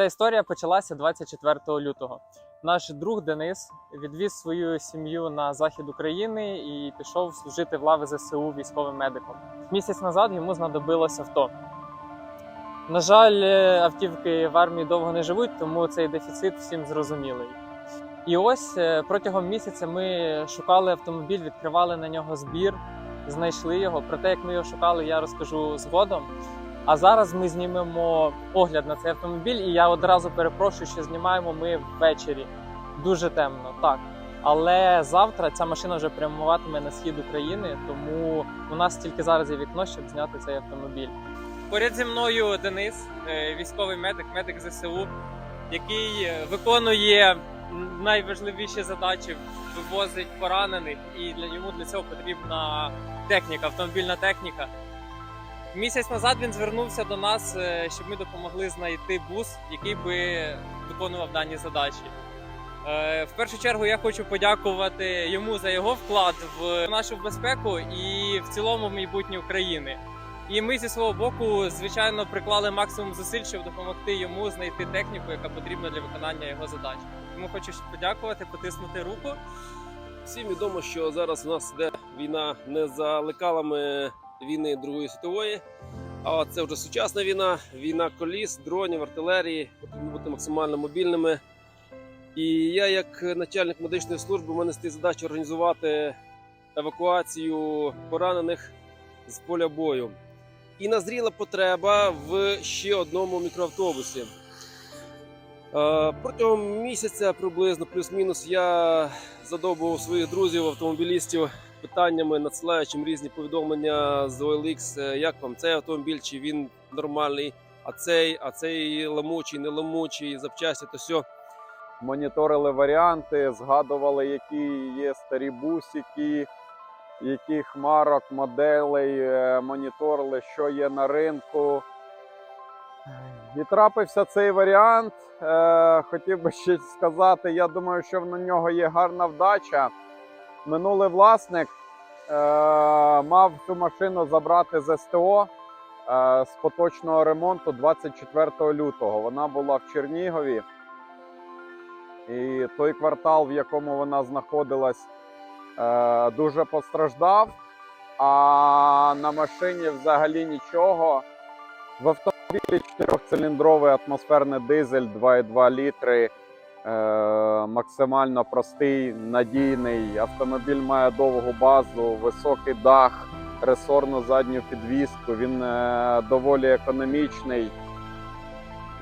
Ця історія почалася 24 лютого. Наш друг Денис відвіз свою сім'ю на захід України і пішов служити в лави ЗСУ військовим медиком. Місяць назад йому знадобилось авто. На жаль, е, автівки в армії довго не живуть, тому цей дефіцит всім зрозумілий. І ось е, протягом місяця ми шукали автомобіль, відкривали на нього збір, знайшли його. Про те, як ми його шукали, я розкажу згодом. А зараз ми знімемо огляд на цей автомобіль, і я одразу перепрошую, що знімаємо ми ввечері. Дуже темно, так. Але завтра ця машина вже прямуватиме на схід України, тому у нас тільки зараз є вікно, щоб зняти цей автомобіль. Поряд зі мною Денис, е, військовий медик, медик ЗСУ, який е, виконує найважливіші задачі, вивозить поранених, і для йому для цього потрібна техніка, автомобільна техніка. Місяць назад він звернувся до нас, е, щоб ми допомогли знайти бус, який би виконував дані задачі. Е, В першу чергу я хочу подякувати йому за його вклад в нашу безпеку і в цілому в майбутнє України. І ми зі свого боку, звичайно, приклали максимум зусиль, щоб допомогти йому знайти техніку, яка потрібна для виконання його задач. Тому хочу подякувати, потиснути руку. Всім відомо, що зараз у нас йде війна не за лекалами війни Другої світової, а це вже сучасна війна, війна коліс, дронів, артилерії. Потрібно бути максимально мобільними. І я, як начальник медичної служби, у мене стоїть задача організувати евакуацію поранених з поля бою. І назріла потреба в ще одному мікроавтобусі. Е, Протягом місяця приблизно плюс-мінус я задовбував своїх друзів, автомобілістів питаннями, надсилаючи їм різні повідомлення з OLX, е, як вам цей автомобіль, чи він нормальний, а цей, а цей ламучий, не ламучий, запчасті, то все. моніторили варіанти, згадували, які є старі бусики, яких марок, моделей, е, моніторили, що є на ринку. І трапився цей варіант. Е, Хотів би ще сказати, я думаю, що на нього є гарна вдача. Минулий власник е, мав цю машину забрати з СТО е, з поточного ремонту 24 лютого. Вона була в Чернігові. І той квартал, в якому вона знаходилась, е, дуже постраждав. А на машині взагалі нічого. В автомобілі 4-циліндровий атмосферний дизель 2,2 літри. Е, максимально простий, надійний. Автомобіль має довгу базу, високий дах, ресорну задню підвіску. Він е, доволі економічний,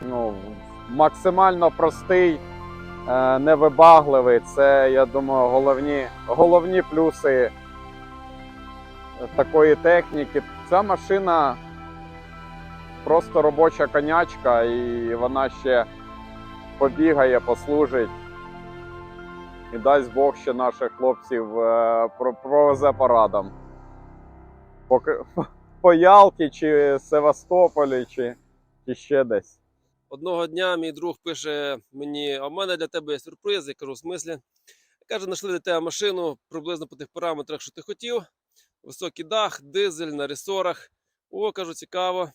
ну, максимально простий е, невибагливий. Це, я думаю, головні, головні плюси такої техніки. Ця машина просто робоча конячка, і вона ще побігає, послужить. І дасть Бог ще наших хлопців е, провезе парадом. По, Ялті чи Севастополі, чи, чи ще десь. Одного дня мій друг пише мені: а в мене для тебе є сюрприз. Я кажу, в смислі. Каже, знайшли для тебе машину приблизно по тих параметрах, що ти хотів. Високий дах, дизель на ресорах. О, кажу, цікаво.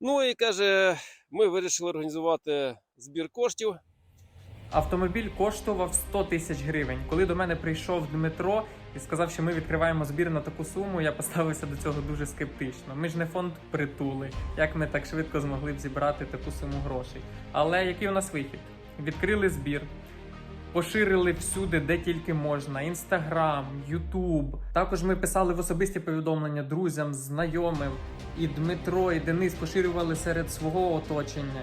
Ну і каже, ми вирішили організувати збір коштів. Автомобіль коштував 100 тисяч гривень. Коли до мене прийшов Дмитро і сказав, що ми відкриваємо збір на таку суму, я поставився до цього дуже скептично. Ми ж не фонд притули. Як ми так швидко змогли б зібрати таку суму грошей? Але який у нас вихід? Відкрили збір. Поширили всюди, де тільки можна: Інстаграм, Ютуб. Також ми писали в особисті повідомлення друзям, знайомим. І Дмитро, і Денис поширювали серед свого оточення.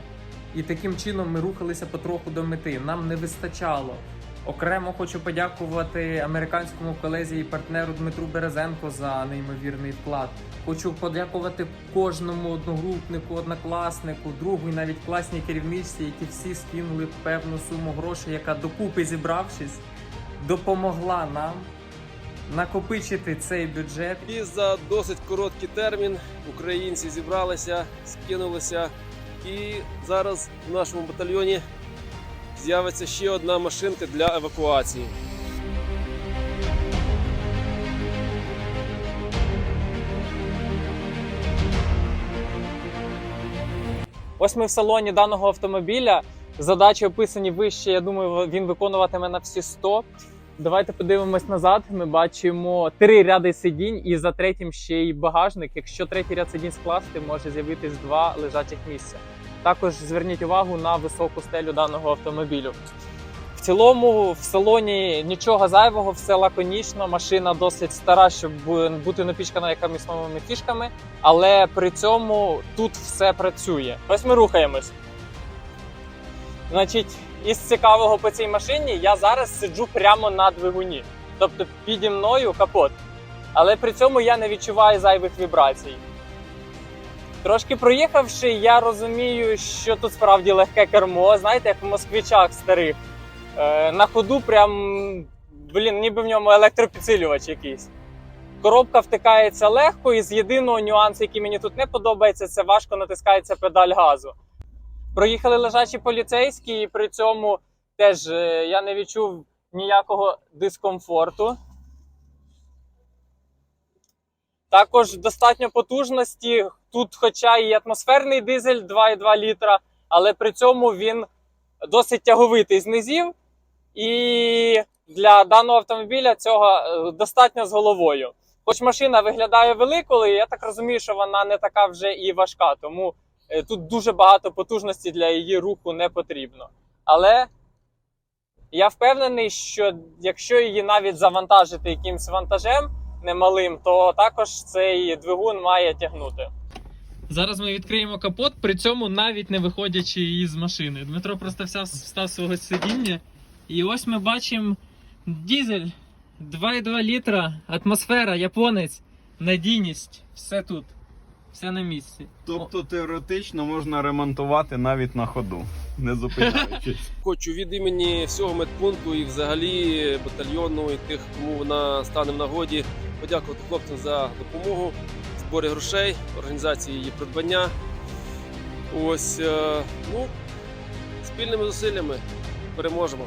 І таким чином ми рухалися потроху до мети. Нам не вистачало. Окремо хочу подякувати американському колезі і партнеру Дмитру Березенко за неймовірний вклад. Хочу подякувати кожному одногрупнику, однокласнику, другу і навіть класній керівничці, які всі скинули певну суму грошей, яка докупи зібравшись, допомогла нам накопичити цей бюджет І за досить короткий термін українці зібралися, скинулися. І зараз в нашому батальйоні з'явиться ще одна машинка для евакуації. Ось ми в салоні даного автомобіля. Задачі описані вище. Я думаю, він виконуватиме на всі 100. Давайте подивимось назад. Ми бачимо три ряди сидінь, і за третім ще й багажник. Якщо третій ряд сидінь скласти, може з'явитись два лежачих місця. Також зверніть увагу на високу стелю даного автомобілю. В цілому в салоні нічого зайвого, все лаконічно. Машина досить стара, щоб бути напічкана якимись новими фішками, але при цьому тут все працює. Ось ми рухаємось. Значить, із цікавого по цій машині я зараз сиджу прямо на двигуні, тобто піді мною капот. Але при цьому я не відчуваю зайвих вібрацій. Трошки проїхавши, я розумію, що тут справді легке кермо, знаєте, як в москвичах старих. Е, на ходу прям, блін, ніби в ньому електропідсилювач якийсь. Коробка втикається легко, і з єдиного нюансу, який мені тут не подобається, це важко натискається педаль газу. Проїхали лежачі поліцейські, і при цьому теж е, я не відчув ніякого дискомфорту. Також достатньо потужності. Тут, хоча і атмосферний дизель 2,2 літра, але при цьому він досить тяговитий з низів. І для даного автомобіля цього е, достатньо з головою. Хоч машина виглядає великою, я так розумію, що вона не така вже і важка, тому е, тут дуже багато потужності для її руху не потрібно. Але я впевнений, що якщо її навіть завантажити якимсь вантажем немалим, то також цей двигун має тягнути. Зараз ми відкриємо капот, при цьому навіть не виходячи із машини. Дмитро просто встав, встав з свого сидіння. І ось ми бачимо дізель 2,2 літра, атмосфера, японець, надійність, все тут, все на місці. Тобто теоретично можна ремонтувати навіть на ходу, не зупиняючись. Хочу від імені всього медпункту і взагалі батальйону і тих, кому вона стане в нагоді, подякувати хлопцям за допомогу, в зборі грошей, організації її придбання. Ось, е, ну, спільними зусиллями переможемо.